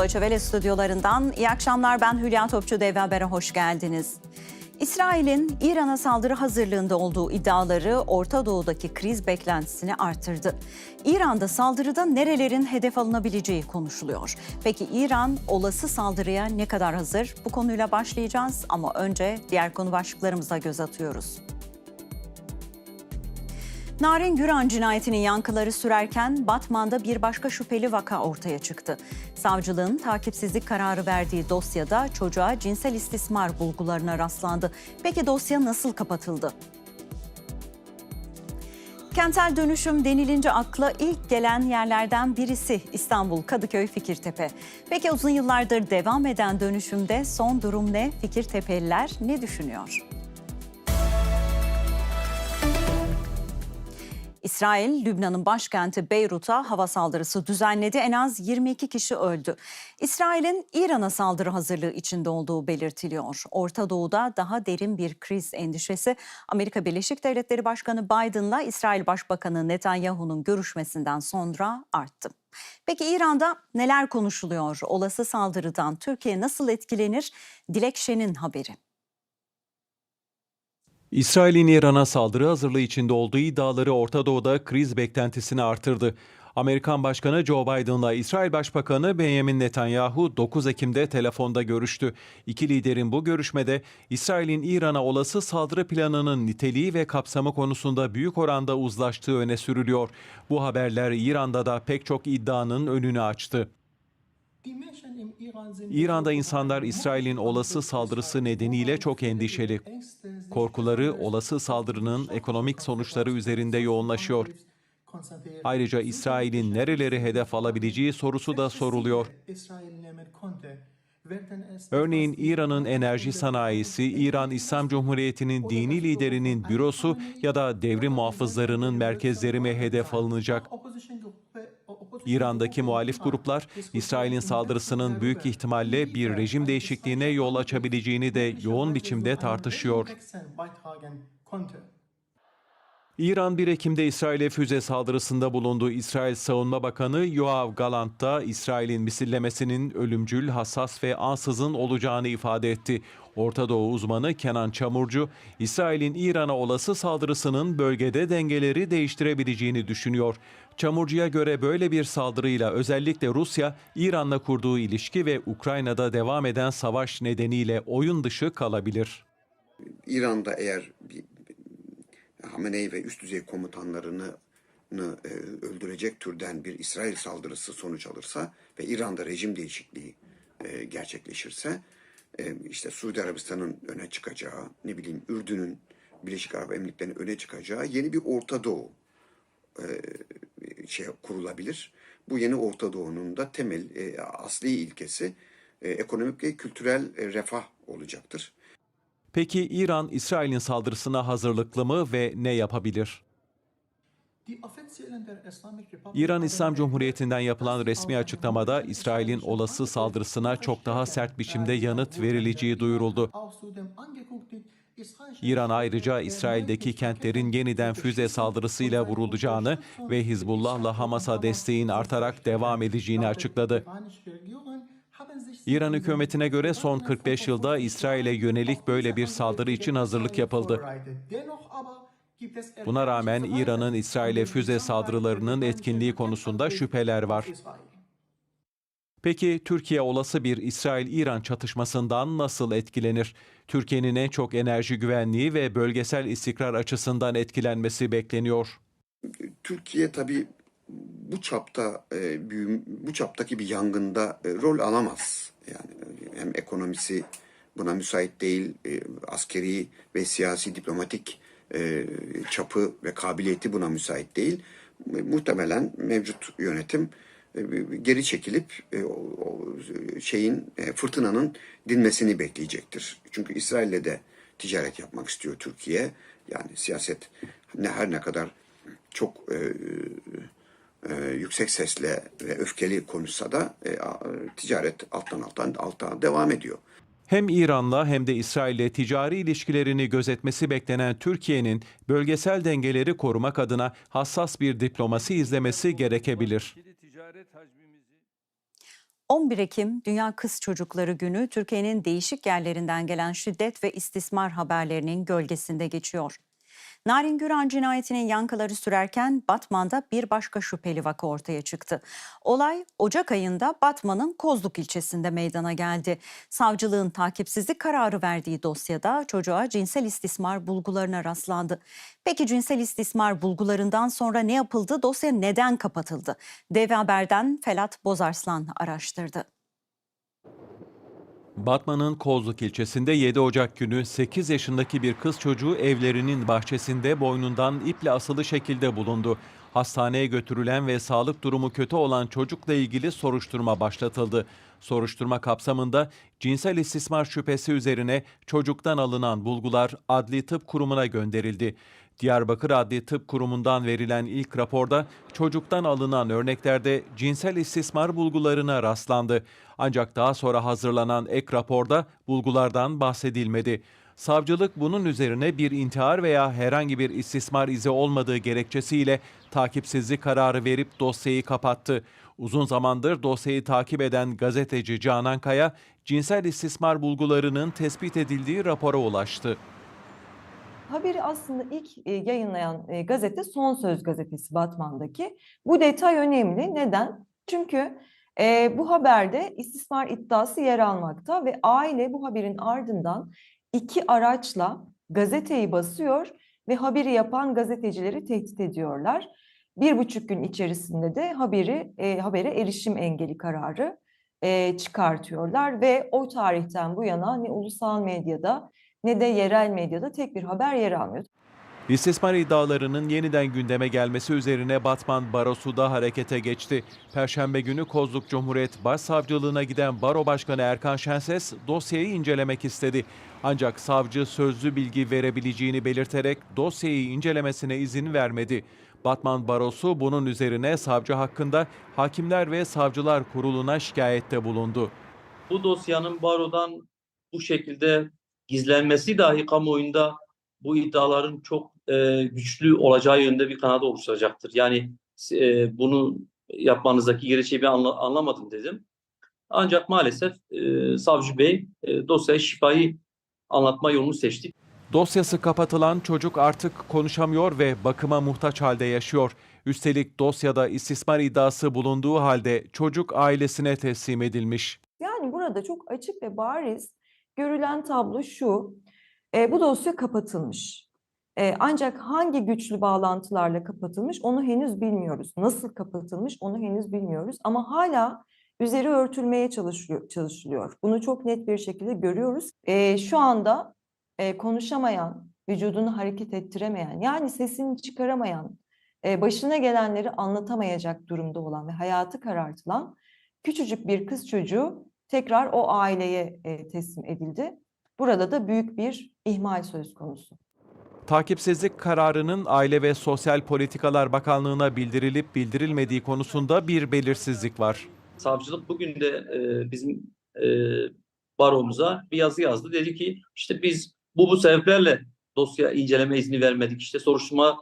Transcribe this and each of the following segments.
Deutsche Welle stüdyolarından iyi akşamlar ben Hülya Topçu Dev Haber'e hoş geldiniz. İsrail'in İran'a saldırı hazırlığında olduğu iddiaları Orta Doğu'daki kriz beklentisini artırdı. İran'da saldırıda nerelerin hedef alınabileceği konuşuluyor. Peki İran olası saldırıya ne kadar hazır? Bu konuyla başlayacağız ama önce diğer konu başlıklarımıza göz atıyoruz. Narin Güran cinayetinin yankıları sürerken Batman'da bir başka şüpheli vaka ortaya çıktı. Savcılığın takipsizlik kararı verdiği dosyada çocuğa cinsel istismar bulgularına rastlandı. Peki dosya nasıl kapatıldı? Kentsel dönüşüm denilince akla ilk gelen yerlerden birisi İstanbul Kadıköy Fikirtepe. Peki uzun yıllardır devam eden dönüşümde son durum ne? Fikirtepeliler ne düşünüyor? İsrail, Lübnan'ın başkenti Beyrut'a hava saldırısı düzenledi. En az 22 kişi öldü. İsrail'in İran'a saldırı hazırlığı içinde olduğu belirtiliyor. Orta Doğu'da daha derin bir kriz endişesi Amerika Birleşik Devletleri Başkanı Biden'la İsrail Başbakanı Netanyahu'nun görüşmesinden sonra arttı. Peki İran'da neler konuşuluyor? Olası saldırıdan Türkiye nasıl etkilenir? Dilek Şen'in haberi. İsrail'in İran'a saldırı hazırlığı içinde olduğu iddiaları Orta Doğu'da kriz beklentisini artırdı. Amerikan Başkanı Joe Biden'la İsrail Başbakanı Benjamin Netanyahu 9 Ekim'de telefonda görüştü. İki liderin bu görüşmede İsrail'in İran'a olası saldırı planının niteliği ve kapsamı konusunda büyük oranda uzlaştığı öne sürülüyor. Bu haberler İran'da da pek çok iddianın önünü açtı. İran'da insanlar İsrail'in olası saldırısı nedeniyle çok endişeli. Korkuları olası saldırının ekonomik sonuçları üzerinde yoğunlaşıyor. Ayrıca İsrail'in nereleri hedef alabileceği sorusu da soruluyor. Örneğin İran'ın enerji sanayisi, İran İslam Cumhuriyeti'nin dini liderinin bürosu ya da devrim muhafızlarının merkezleri mi hedef alınacak? İran'daki muhalif gruplar İsrail'in saldırısının büyük ihtimalle bir rejim değişikliğine yol açabileceğini de yoğun biçimde tartışıyor. İran 1 Ekim'de İsrail'e füze saldırısında bulundu. İsrail Savunma Bakanı Yoav Galant da İsrail'in misillemesinin ölümcül, hassas ve ansızın olacağını ifade etti. Orta Doğu uzmanı Kenan Çamurcu, İsrail'in İran'a olası saldırısının bölgede dengeleri değiştirebileceğini düşünüyor. Çamurcu'ya göre böyle bir saldırıyla özellikle Rusya, İran'la kurduğu ilişki ve Ukrayna'da devam eden savaş nedeniyle oyun dışı kalabilir. İran'da eğer bir Hamenei ve üst düzey komutanlarını e, öldürecek türden bir İsrail saldırısı sonuç alırsa ve İran'da rejim değişikliği e, gerçekleşirse e, işte Suudi Arabistan'ın öne çıkacağı, ne bileyim Ürdün'ün Birleşik Arap Emirlikleri'nin öne çıkacağı yeni bir Orta Doğu şey kurulabilir. Bu yeni Orta Doğu'nun da temel asli ilkesi ekonomik ve kültürel refah olacaktır. Peki İran İsrail'in saldırısına hazırlıklı mı ve ne yapabilir? İran İslam Cumhuriyeti'nden yapılan resmi açıklamada İsrail'in olası saldırısına çok daha sert biçimde yanıt verileceği duyuruldu. İran ayrıca İsrail'deki kentlerin yeniden füze saldırısıyla vurulacağını ve Hizbullah'la Hamas'a desteğin artarak devam edeceğini açıkladı. İran hükümetine göre son 45 yılda İsrail'e yönelik böyle bir saldırı için hazırlık yapıldı. Buna rağmen İran'ın İsrail'e füze saldırılarının etkinliği konusunda şüpheler var. Peki Türkiye olası bir İsrail-İran çatışmasından nasıl etkilenir? Türkiye'nin en çok enerji güvenliği ve bölgesel istikrar açısından etkilenmesi bekleniyor. Türkiye tabii bu çapta e, bu çaptaki bir yangında e, rol alamaz. Yani hem ekonomisi buna müsait değil, e, askeri ve siyasi diplomatik e, çapı ve kabiliyeti buna müsait değil. Muhtemelen mevcut yönetim e, geri çekilip şeyin fırtınanın dinmesini bekleyecektir. Çünkü İsrail'le de ticaret yapmak istiyor Türkiye. Yani siyaset ne her ne kadar çok e, e, yüksek sesle ve öfkeli konuşsa da e, ticaret alttan alttan alttan devam ediyor. Hem İran'la hem de İsrail'le ticari ilişkilerini gözetmesi beklenen Türkiye'nin bölgesel dengeleri korumak adına hassas bir diplomasi izlemesi gerekebilir. 11 Ekim Dünya Kız Çocukları Günü Türkiye'nin değişik yerlerinden gelen şiddet ve istismar haberlerinin gölgesinde geçiyor. Narin Güran cinayetinin yankıları sürerken Batman'da bir başka şüpheli vaka ortaya çıktı. Olay Ocak ayında Batman'ın Kozluk ilçesinde meydana geldi. Savcılığın takipsizlik kararı verdiği dosyada çocuğa cinsel istismar bulgularına rastlandı. Peki cinsel istismar bulgularından sonra ne yapıldı? Dosya neden kapatıldı? Dev Haber'den Felat Bozarslan araştırdı. Batman'ın Kozluk ilçesinde 7 Ocak günü 8 yaşındaki bir kız çocuğu evlerinin bahçesinde boynundan iple asılı şekilde bulundu. Hastaneye götürülen ve sağlık durumu kötü olan çocukla ilgili soruşturma başlatıldı. Soruşturma kapsamında cinsel istismar şüphesi üzerine çocuktan alınan bulgular Adli Tıp Kurumu'na gönderildi. Diyarbakır Adli Tıp Kurumu'ndan verilen ilk raporda çocuktan alınan örneklerde cinsel istismar bulgularına rastlandı. Ancak daha sonra hazırlanan ek raporda bulgulardan bahsedilmedi. Savcılık bunun üzerine bir intihar veya herhangi bir istismar izi olmadığı gerekçesiyle takipsizlik kararı verip dosyayı kapattı. Uzun zamandır dosyayı takip eden gazeteci Canan Kaya, cinsel istismar bulgularının tespit edildiği rapora ulaştı. Haberi aslında ilk e, yayınlayan e, gazete Son Söz gazetesi Batman'daki. Bu detay önemli. Neden? Çünkü e, bu haberde istismar iddiası yer almakta ve aile bu haberin ardından iki araçla gazeteyi basıyor ve haberi yapan gazetecileri tehdit ediyorlar. Bir buçuk gün içerisinde de haberi e, habere erişim engeli kararı e, çıkartıyorlar ve o tarihten bu yana ne ulusal medyada ne de yerel medyada tek bir haber yer almıyor. İstismar iddialarının yeniden gündeme gelmesi üzerine Batman Barosu da harekete geçti. Perşembe günü Kozluk Cumhuriyet Başsavcılığına giden Baro Başkanı Erkan Şenses dosyayı incelemek istedi. Ancak savcı sözlü bilgi verebileceğini belirterek dosyayı incelemesine izin vermedi. Batman Barosu bunun üzerine savcı hakkında Hakimler ve Savcılar Kurulu'na şikayette bulundu. bu dosyanın barodan bu şekilde gizlenmesi dahi kamuoyunda bu iddiaların çok e, güçlü olacağı yönde bir kanat oluşturacaktır. Yani e, bunu yapmanızdaki gerekçeyi ben anla- anlamadım dedim. Ancak maalesef e, Savcı Bey e, dosyayı şifayı anlatma yolunu seçti. Dosyası kapatılan çocuk artık konuşamıyor ve bakıma muhtaç halde yaşıyor. Üstelik dosyada istismar iddiası bulunduğu halde çocuk ailesine teslim edilmiş. Yani burada çok açık ve bariz görülen tablo şu. e, bu dosya kapatılmış. E, ancak hangi güçlü bağlantılarla kapatılmış onu henüz bilmiyoruz. Nasıl kapatılmış onu henüz bilmiyoruz. Ama hala üzeri örtülmeye çalışılıyor. çalışılıyor. Bunu çok net bir şekilde görüyoruz. E, şu anda e, konuşamayan, vücudunu hareket ettiremeyen, yani sesini çıkaramayan, e, başına gelenleri anlatamayacak durumda olan ve hayatı karartılan küçücük bir kız çocuğu tekrar o aileye e, teslim edildi. Burada da büyük bir ihmal söz konusu. Takipsizlik kararının Aile ve Sosyal Politikalar Bakanlığı'na bildirilip bildirilmediği konusunda bir belirsizlik var. Savcılık bugün de e, bizim e, baromuza bir yazı yazdı. Dedi ki işte biz bu bu sebeplerle dosya inceleme izni vermedik. İşte soruşturma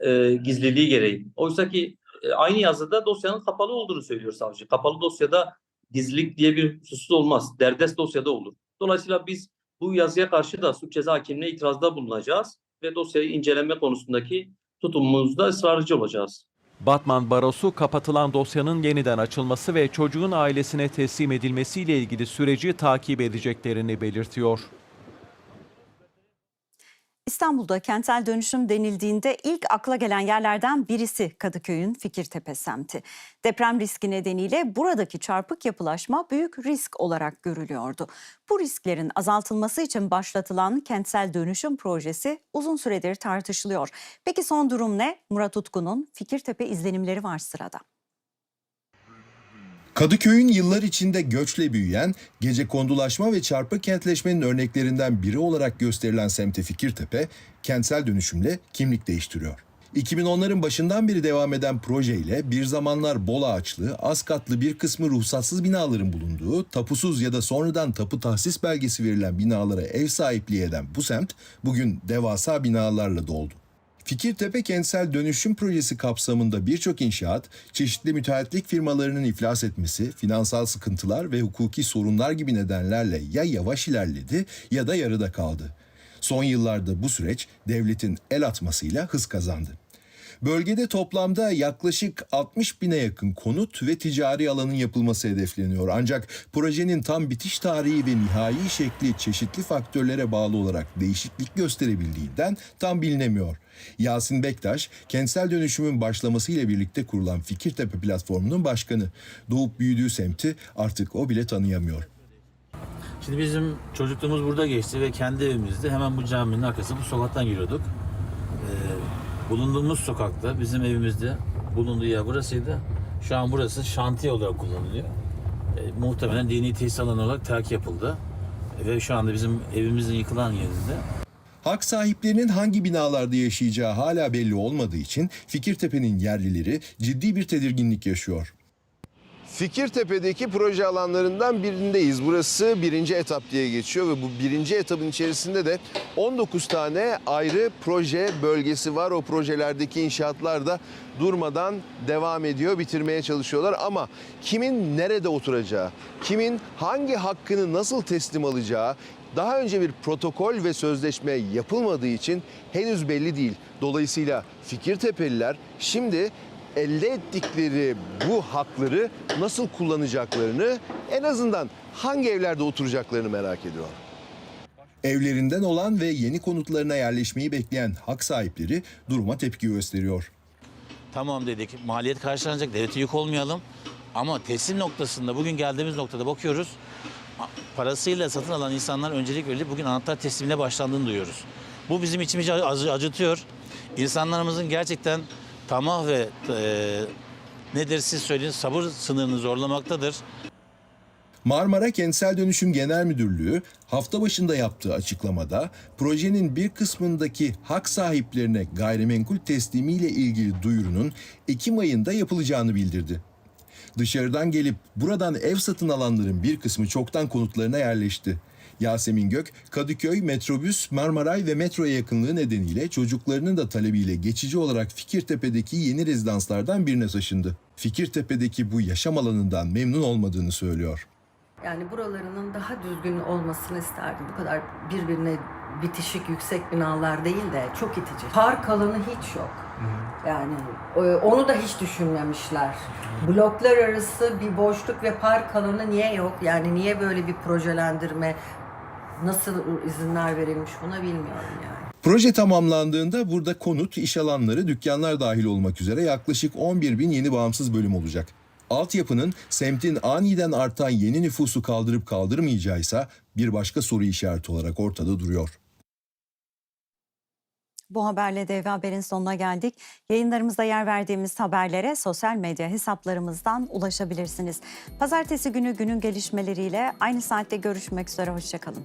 e, gizliliği gereği. Oysa ki e, aynı yazıda dosyanın kapalı olduğunu söylüyor savcı. Kapalı dosyada gizlilik diye bir husus olmaz. Derdest dosyada olur. Dolayısıyla biz bu yazıya karşı da suç ceza hakimine itirazda bulunacağız ve dosyayı inceleme konusundaki tutumumuzda ısrarcı olacağız. Batman Barosu kapatılan dosyanın yeniden açılması ve çocuğun ailesine teslim edilmesiyle ilgili süreci takip edeceklerini belirtiyor. İstanbul'da kentsel dönüşüm denildiğinde ilk akla gelen yerlerden birisi Kadıköy'ün Fikirtepe semti. Deprem riski nedeniyle buradaki çarpık yapılaşma büyük risk olarak görülüyordu. Bu risklerin azaltılması için başlatılan kentsel dönüşüm projesi uzun süredir tartışılıyor. Peki son durum ne? Murat Utku'nun Fikirtepe izlenimleri var sırada. Kadıköy'ün yıllar içinde göçle büyüyen, gece kondulaşma ve çarpık kentleşmenin örneklerinden biri olarak gösterilen semti Fikirtepe, kentsel dönüşümle kimlik değiştiriyor. 2010'ların başından beri devam eden projeyle bir zamanlar bol ağaçlı, az katlı bir kısmı ruhsatsız binaların bulunduğu, tapusuz ya da sonradan tapu tahsis belgesi verilen binalara ev sahipliği eden bu semt bugün devasa binalarla doldu. Fikirtepe Kentsel Dönüşüm Projesi kapsamında birçok inşaat, çeşitli müteahhitlik firmalarının iflas etmesi, finansal sıkıntılar ve hukuki sorunlar gibi nedenlerle ya yavaş ilerledi ya da yarıda kaldı. Son yıllarda bu süreç devletin el atmasıyla hız kazandı. Bölgede toplamda yaklaşık 60 bine yakın konut ve ticari alanın yapılması hedefleniyor. Ancak projenin tam bitiş tarihi ve nihai şekli çeşitli faktörlere bağlı olarak değişiklik gösterebildiğinden tam bilinemiyor. Yasin Bektaş, kentsel dönüşümün başlamasıyla birlikte kurulan Fikirtepe platformunun başkanı. Doğup büyüdüğü semti artık o bile tanıyamıyor. Şimdi bizim çocukluğumuz burada geçti ve kendi evimizde hemen bu caminin arkasında bu sokaktan yürüyorduk. Bulunduğumuz sokakta bizim evimizde bulunduğu yer burasıydı. Şu an burası şantiye olarak kullanılıyor. Ee, muhtemelen dini tesis alanı olarak terk yapıldı. Ve şu anda bizim evimizin yıkılan yerinde Hak sahiplerinin hangi binalarda yaşayacağı hala belli olmadığı için Fikirtepe'nin yerlileri ciddi bir tedirginlik yaşıyor. Fikirtepe'deki proje alanlarından birindeyiz. Burası birinci etap diye geçiyor ve bu birinci etapın içerisinde de 19 tane ayrı proje bölgesi var. O projelerdeki inşaatlar da durmadan devam ediyor, bitirmeye çalışıyorlar. Ama kimin nerede oturacağı, kimin hangi hakkını nasıl teslim alacağı, daha önce bir protokol ve sözleşme yapılmadığı için henüz belli değil. Dolayısıyla Fikirtepeliler şimdi elde ettikleri bu hakları nasıl kullanacaklarını en azından hangi evlerde oturacaklarını merak ediyor. Evlerinden olan ve yeni konutlarına yerleşmeyi bekleyen hak sahipleri duruma tepki gösteriyor. tamam dedik maliyet karşılanacak devlete yük olmayalım. Ama teslim noktasında bugün geldiğimiz noktada bakıyoruz. Parasıyla satın alan insanlar öncelik verilip bugün anahtar teslimine başlandığını duyuyoruz. Bu bizim içimizi acı- acıtıyor. İnsanlarımızın gerçekten tamah ve e, nedir siz söyleyin sabır sınırını zorlamaktadır. Marmara Kentsel Dönüşüm Genel Müdürlüğü hafta başında yaptığı açıklamada projenin bir kısmındaki hak sahiplerine gayrimenkul teslimiyle ilgili duyurunun Ekim ayında yapılacağını bildirdi. Dışarıdan gelip buradan ev satın alanların bir kısmı çoktan konutlarına yerleşti. Yasemin Gök, Kadıköy, metrobüs, Marmaray ve metroya yakınlığı nedeniyle çocuklarının da talebiyle geçici olarak Fikirtepe'deki yeni rezidanslardan birine taşındı. Fikirtepe'deki bu yaşam alanından memnun olmadığını söylüyor. Yani buralarının daha düzgün olmasını isterdim. Bu kadar birbirine bitişik yüksek binalar değil de çok itici. Park alanı hiç yok. Yani e, onu da hiç düşünmemişler. Bloklar arası bir boşluk ve park alanı niye yok? Yani niye böyle bir projelendirme nasıl izinler verilmiş buna bilmiyorum yani. Proje tamamlandığında burada konut, iş alanları, dükkanlar dahil olmak üzere yaklaşık 11 bin yeni bağımsız bölüm olacak. Altyapının semtin aniden artan yeni nüfusu kaldırıp kaldırmayacağıysa bir başka soru işareti olarak ortada duruyor. Bu haberle Eve Haber'in sonuna geldik. Yayınlarımızda yer verdiğimiz haberlere sosyal medya hesaplarımızdan ulaşabilirsiniz. Pazartesi günü günün gelişmeleriyle aynı saatte görüşmek üzere. Hoşçakalın.